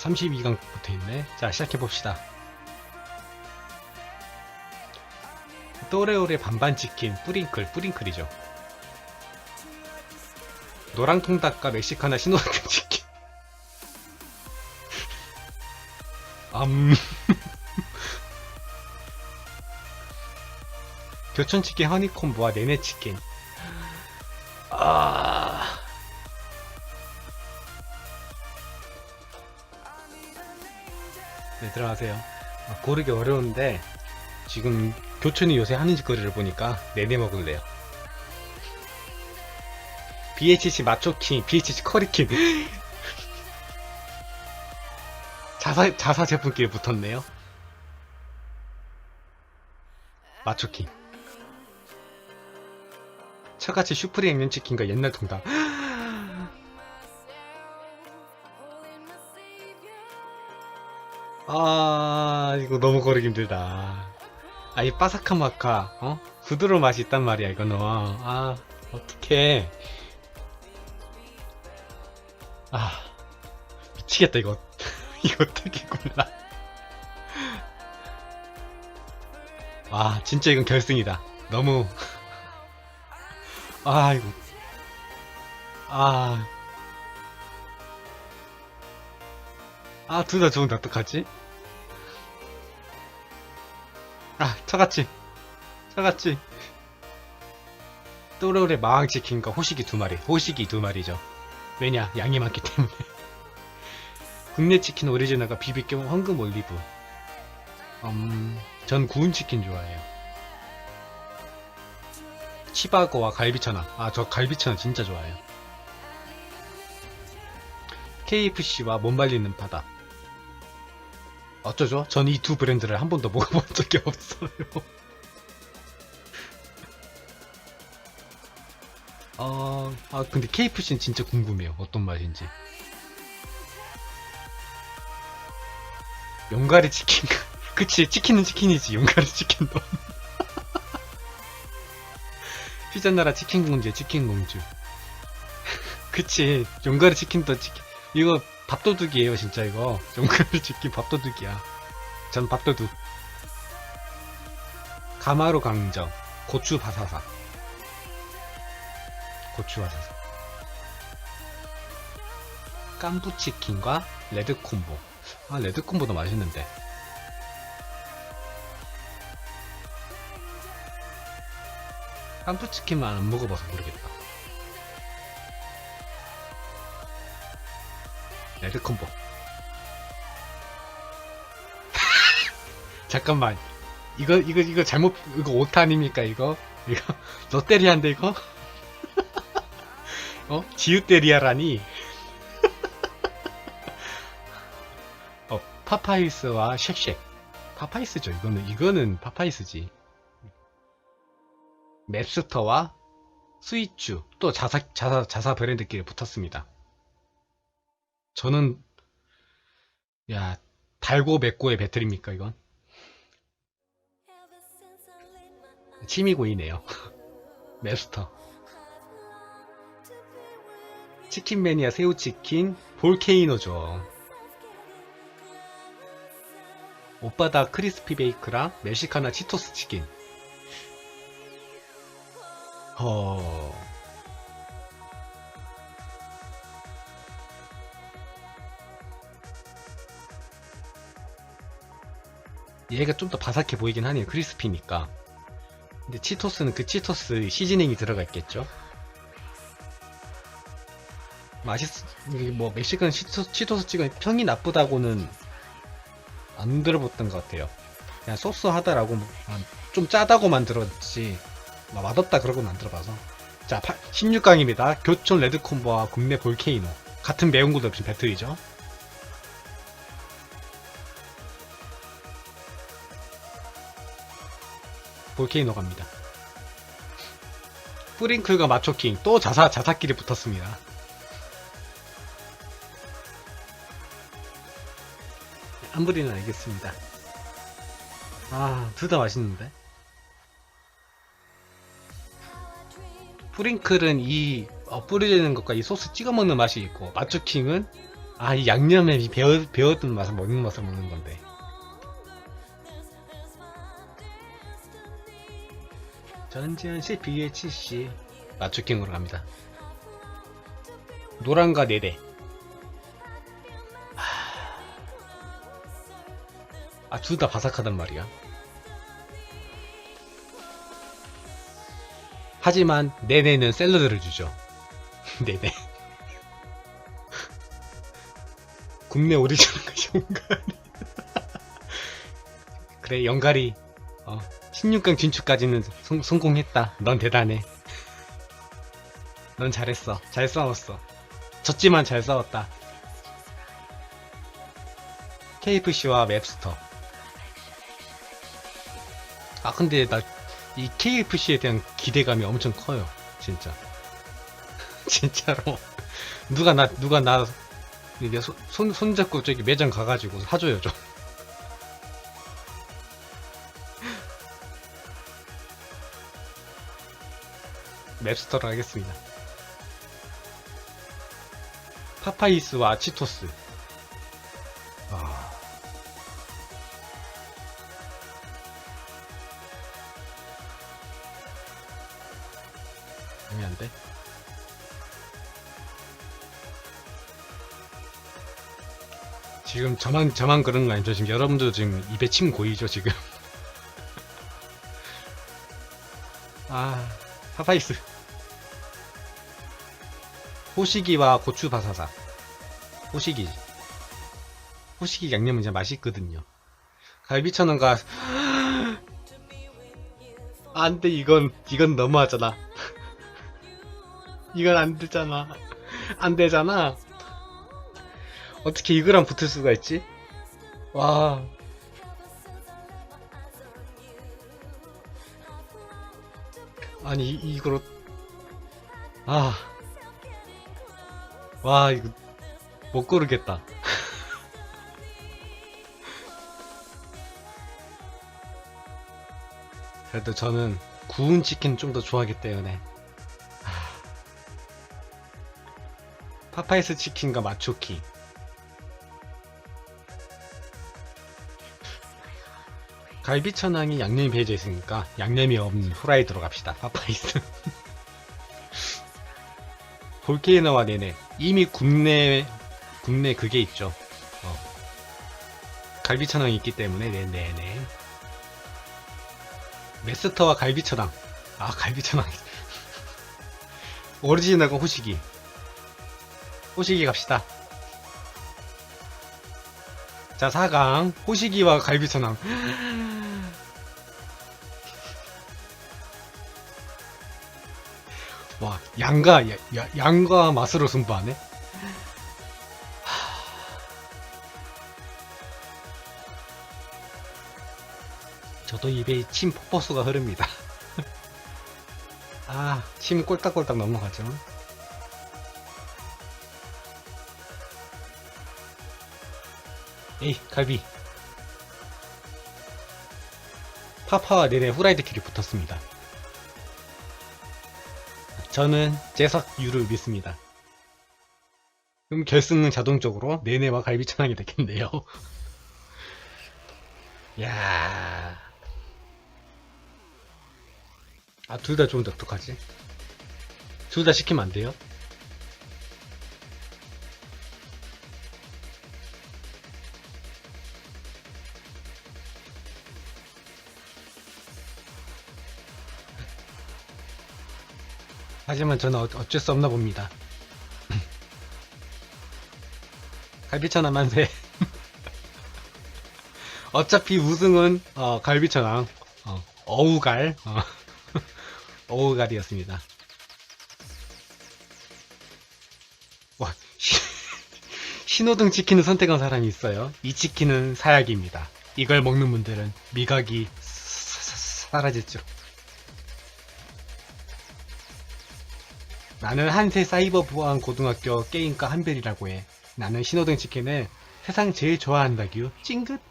32강 붙어있네. 자, 시작해봅시다. 또레오레 반반 치킨, 뿌링클, 뿌링클이죠. 노랑 통닭과 멕시카나 신호등 치킨. 암. 교촌치킨 허니콤보와 네네치킨. 아. 네, 들어가세요. 아, 고르기 어려운데, 지금 교촌이 요새 하는 짓거리를 보니까 내내 먹을래요. BHC 마초킹, BHC 커리킹. 자사, 자사 제품끼리 붙었네요. 마초킹. 처같이 슈프림 양념치킨과 옛날 통닭. 아, 이거 너무 고르기 힘들다. 아, 이 바삭한 마카, 어? 부드러운 맛이 있단 말이야, 이거는. 아, 어떡해. 아, 미치겠다, 이거. 이거 어떻게 골라. 아, 진짜 이건 결승이다. 너무. 아, 이거. 아. 아, 둘 다 좋은데 어떡하지? 아, 처같이. 처같이. 또래오래 마왕치킨과 호식이 두 마리. 호식이 두 마리죠. 왜냐? 양이 많기 때문에. 국내 치킨 오리지널과 비비큐 황금 올리브. 음, 전 구운 치킨 좋아해요. 치바고와 갈비천하. 아, 저 갈비천하 진짜 좋아해요. KFC와 못 말리는 바다. 어쩌죠? 전 이 두 브랜드를 한 번도 먹어본 적이 없어요. 어, 아, 근데 KFC는 진짜 궁금해요. 어떤 맛인지. 용가리 치킨. 그치, 치킨은 치킨이지. 용가리 치킨도. 피자 나라 치킨 공주에 치킨 공주. 그치, 용가리 치킨도 치킨. 이거 밥도둑이에요, 진짜 이거. 용가리 치킨 밥도둑이야. 전 밥도둑. 가마로 강정. 고추 바사삭. 고추 바사삭. 깐부치킨과 레드콤보. 아, 레드콤보도 맛있는데. 깐부치킨만 안 먹어봐서 모르겠다. 레드 콤보. 잠깐만. 이거, 이거, 이거 잘못, 이거 오타 아닙니까, 이거? 이거, 롯데리아인데, 이거? 어? 지읒데리아라니? 어, 파파이스와 쉑쉑. 파파이스죠, 이거는. 이거는 파파이스지. 맵스터와 스위추. 또 자사, 자사, 자사 브랜드끼리 붙었습니다. 저는, 야, 달고 맵고의 배틀입니까, 이건? 치미고이네요. 맵스터. 치킨 매니아 새우치킨, 볼케이노죠. 오빠다 크리스피 베이크랑 멕시카나 치토스 치킨. 어. 얘가 좀 더 바삭해 보이긴 하네요. 크리스피니까. 근데 치토스는 그 치토스 시즈닝이 들어가 있겠죠? 맛있, 이게 뭐, 멕시칸 치토, 치토스 찍은 평이 나쁘다고는 안 들어봤던 것 같아요. 그냥 소스 하다라고, 뭐, 아, 좀 짜다고만 들었지, 막 맛없다 그러고는 안 들어봐서. 자, 16강입니다. 교촌 레드콤보와 국내 볼케이노. 같은 매운 곳 없이 배틀이죠. 볼케이노 갑니다. 뿌링클과 마초킹 또 자사 자사끼리 붙었습니다. 한부리는 알겠습니다. 아, 둘 다 맛있는데? 뿌링클은 이 어, 뿌려지는 것과 이 소스 찍어 먹는 맛이 있고 마초킹은 아, 이 양념에 이 배어, 배웠던 맛을 먹는 맛을 먹는 건데. 전지현 씨 BHC 맞추킹으로 갑니다. 노란과 네대. 아, 둘 다 바삭하단 말이야. 하지만 네네는 샐러드를 주죠. 네네. 국내 오리지널 연가리. 그래, 연가리. 어, 16강 진출까지는 성, 성공했다. 넌 대단해. 넌 잘했어. 잘 싸웠어. 졌지만 잘 싸웠다. KFC와 맵스터. 아, 근데 나 이 KFC에 대한 기대감이 엄청 커요. 진짜. 진짜로. 누가 나, 누가 나, 손, 손잡고 저기 매장 가가지고 사줘요, 좀. 맵스터로 하겠습니다. 파파이스와 치토스. 아. 애매한데? 지금 저만 저만 그런 거 아니죠? 지금 여러분도 지금 입에 침 고이죠 지금? 아 파파이스 호시기와 고추 바사사 호시기 호시기 양념은 진짜 맛있거든요 갈비천원과 안돼 이건 이건 너무하잖아 이건 안 되잖아 안 되잖아 어떻게 이거랑 붙을 수가 있지? 와. 아니, 이, 이거로. 아. 와, 이거. 못 고르겠다. 그래도 저는 구운 치킨 좀 더 좋아하기 때문에. 아. 파파이스 치킨과 마초키. 갈비천왕이 양념이 배져 있으니까 양념이 없는 후라이드로 갑시다. 파파이스. 볼케이노와 네네. 이미 국내 국내 그게 있죠. 어. 갈비천왕이 있기 때문에 네네네. 메스터와 갈비천왕. 아 갈비천왕. 오리지널과 호시기. 호시기 갑시다. 자, 4강. 호시기와 갈비천왕. 와, 양과, 야, 야- 양과 맛으로 승부하네? 저도 입에 침 폭포수가 흐릅니다. 아, 침 꼴딱꼴딱 넘어가죠. 에이, 갈비. 파파와 네네 후라이드 킬이 붙었습니다. 저는 제석유를 믿습니다. 그럼 결승은 자동적으로 네네와 갈비천왕이 되겠네요. 야. 아, 둘다 좋은데 어떡하지? 둘 다 시키면 안 돼요? 하지만 저는 어- 어쩔 수 없나 봅니다. 갈비천왕 만세. 어차피 우승은 어, 갈비천왕 어, 어우갈 어, 어우갈이었습니다. 와 시- 신호등 치킨을 선택한 사람이 있어요. 이 치킨은 사약입니다. 이걸 먹는 분들은 미각이 사라질죠. 나는 한세 사이버 보안 고등학교 게임과 한별이라고 해. 나는 신호등 치킨을 세상 제일 좋아한다규. 찡긋.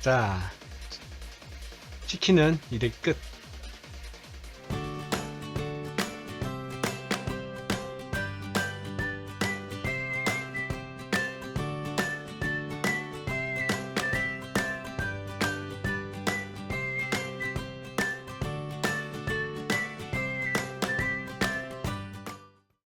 자, 치킨은 이제 끝.